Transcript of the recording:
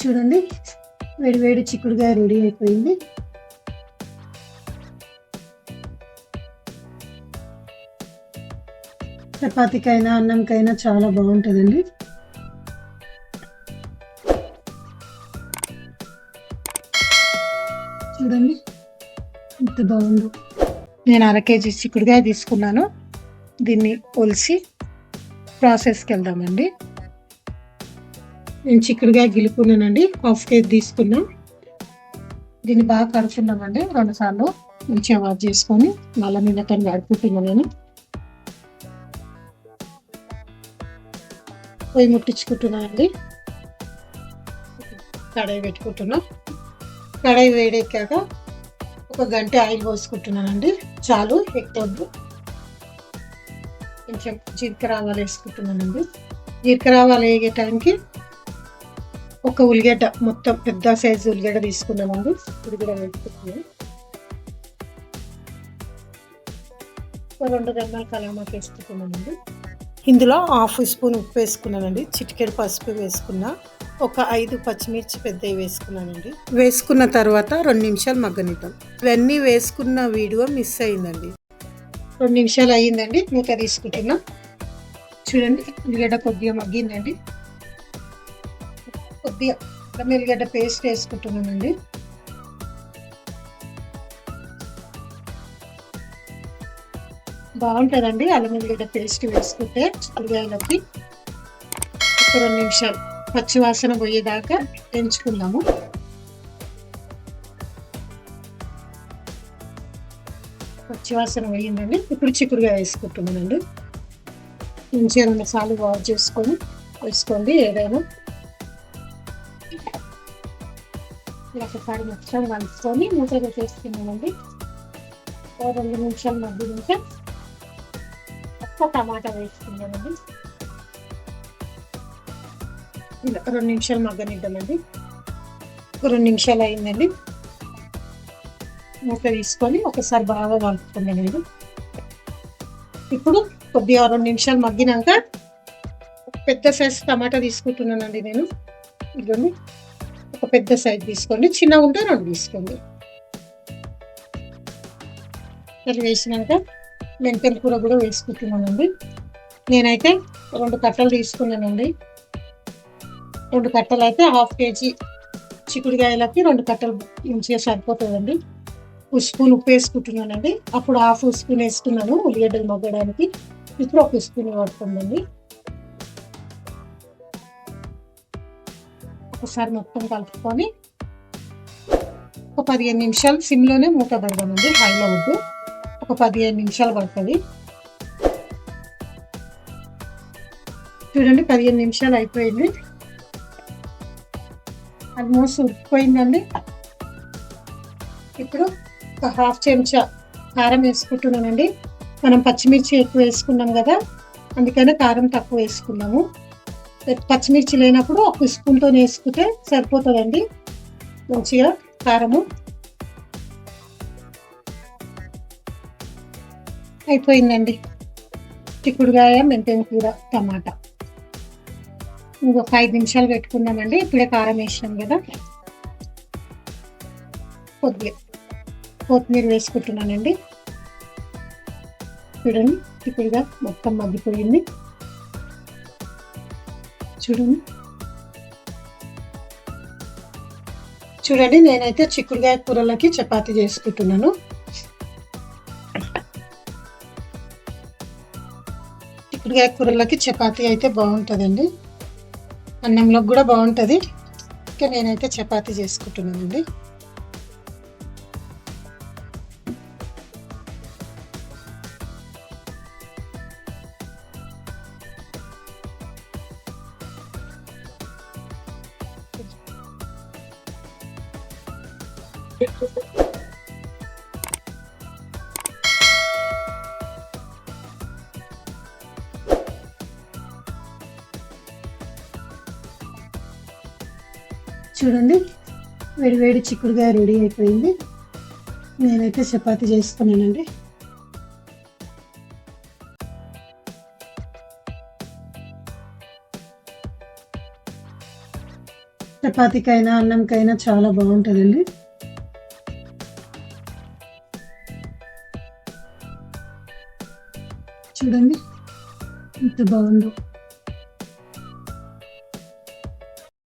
చూడండి. వేడి వేడి చిక్కుడుగా రెడీ అయిపోయింది. చపాతీకైనా అన్నంకైనా చాలా బాగుంటుందండి. చూడండి ఎంత బాగుందో. నేను అర కేజీ చిక్కుడుగా తీసుకున్నాను. దీన్ని ఒలిసి ప్రాసెస్కి వెళ్దామండి. నేను చిక్కుడుగా గిలుకున్నానండి హాఫ్ కేజీ తీసుకున్నాం. దీన్ని బాగా కడుక్కున్నామండి రెండుసార్లు మంచిగా వాష్ చేసుకొని మళ్ళీ నిన్నతో కడుపుతున్నాను నేను. పొయ్యి ముట్టించుకుంటున్నానండి. కడాయి పెట్టుకుంటున్నా. కడాయి వేడెక్కాక ఒక గంట ఆయిల్ పోసుకుంటున్నానండి. చాలు ఎక్కువద్దు కొంచెం జీలకర్ర ఆవాలు వేసుకుంటున్నానండి. జీలకర్ర ఆవాలు వేగే టైంకి ఒక ఉల్లిగడ్డ మొత్తం పెద్ద సైజు ఉల్లిగడ్డ తీసుకున్నామండి ఉల్లిగడ్డ వేసుకుంటున్నాను ఒక రెండు గంటల కలామాకి వేసుకుంటున్నానండి ఇందులో హాఫ్ స్పూన్ ఉప్పు వేసుకున్నానండి చిటికెడు పసుపు వేసుకున్నా ఒక ఐదు పచ్చిమిర్చి పెద్దవి వేసుకున్నానండి వేసుకున్న తర్వాత రెండు నిమిషాలు మగ్గనిద్దాం. ఇవన్నీ వేసుకున్న వీడియో మిస్ అయిందండి. రెండు నిమిషాలు అయ్యిందండి. మూత తీసుకుంటున్నా. చూడండి ఉల్లిగడ్డ కొద్దిగా మగ్గిందండి. కొద్దిగా అల్లం ఎల్లిగడ్డ పేస్ట్ వేసుకుంటున్నానండి. బాగుంటుందండి అల్లం ఎల్లిగడ్డ పేస్ట్ వేసుకుంటే చిక్కుడుగాయలకి ఒక రెండు నిమిషాలు పచ్చివాసన పోయేదాకా పెంచుకుందాము. పచ్చివాసన పోయిందండి. ఇప్పుడు చిక్కుడుగా వేసుకుంటున్నానండి. మంచిగా రెండు సార్లు వాష్ చేసుకొని వేసుకోండి. ఏదైనా ఇలా ఒకసారి మొత్తం కలుసుకొని మూత చేసుకున్నామండి ఓ రెండు నిమిషాలు మగ్గినాక ఒక్క టమాటా వేసుకున్నామండి ఇలా రెండు నిమిషాలు మగ్గనిద్దామండి. ఒక రెండు నిమిషాలు అయిందండి. మూత తీసుకొని ఒకసారి బాగా కలుపుకున్నాను ఇప్పుడు కొద్దిగా రెండు నిమిషాలు మగ్గినాక పెద్ద సైజ్ టమాటా తీసుకుంటున్నానండి నేను. ఇదండి ఒక పెద్ద సైజ్ తీసుకోండి చిన్నగా ఉంటే రెండు తీసుకోండి అది వేసినాక మెంతెల కూర కూడా వేసుకుంటున్నానండి. నేనైతే రెండు కట్టలు తీసుకున్నానండి. రెండు కట్టలు అయితే హాఫ్ కేజీ చిక్కుడుకాయలకి రెండు కట్టలు మంచిగా సరిపోతుందండి. ఒక స్పూన్ ఉప్పు వేసుకుంటున్నానండి. అప్పుడు హాఫ్ స్పూన్ వేసుకున్నాను ఉల్లిగడ్డలు మగ్గడానికి. ఇప్పుడు ఒక స్పూన్ పడుతుందండి ఒకసారి మొత్తం కలుపుకొని ఒక పదిహేను నిమిషాలు సిమ్లోనే మూత పెడదామండి హైలో వద్దు ఒక పదిహేను నిమిషాలు పడుతుంది చూడండి పదిహేను నిమిషాలు అయిపోయింది ఆల్మోస్ట్ ఉడికిపోయిందండి ఇప్పుడు ఒక హాఫ్ చెంచా కారం వేసుకుంటున్నానండి మనం పచ్చిమిర్చి ఎక్కువ వేసుకున్నాం కదా అందుకనే కారం తక్కువ వేసుకున్నాము పచ్చిమిర్చి లేనప్పుడు ఒక స్పూన్తో వేసుకుంటే సరిపోతుందండి. మంచిగా కారము అయిపోయిందండి. చిక్కుడుగాయ మెంతెం కూర టమాటా. ఇంకొక ఐదు నిమిషాలు పెట్టుకుందామండి. ఇప్పుడే కారం వేసినాం కదా. కొద్దిగా కొత్తిమీర వేసుకుంటున్నానండి. చూడండి చిక్కుడుగా మొత్తం మగ్గిపోయింది. చూడండి. చూడండి నేనైతే చిక్కుడుగాయ కూరలకి చపాతీ చేసుకుంటున్నాను. చిక్కుడుగాయ కూరలకి చపాతీ అయితే బాగుంటుందండి. అన్నంలోకి కూడా బాగుంటుంది. ఇంకా నేనైతే చపాతీ చేసుకుంటున్నానండి. చూడండి వేడి వేడి చిక్కుడుగా రెడీ అయిపోయింది. నేనైతే చపాతి చేసుకున్నానండి. చపాతీకైనా అన్నంకైనా చాలా బాగుంటుందండి. చూడండి. ఎంత బాగుందో.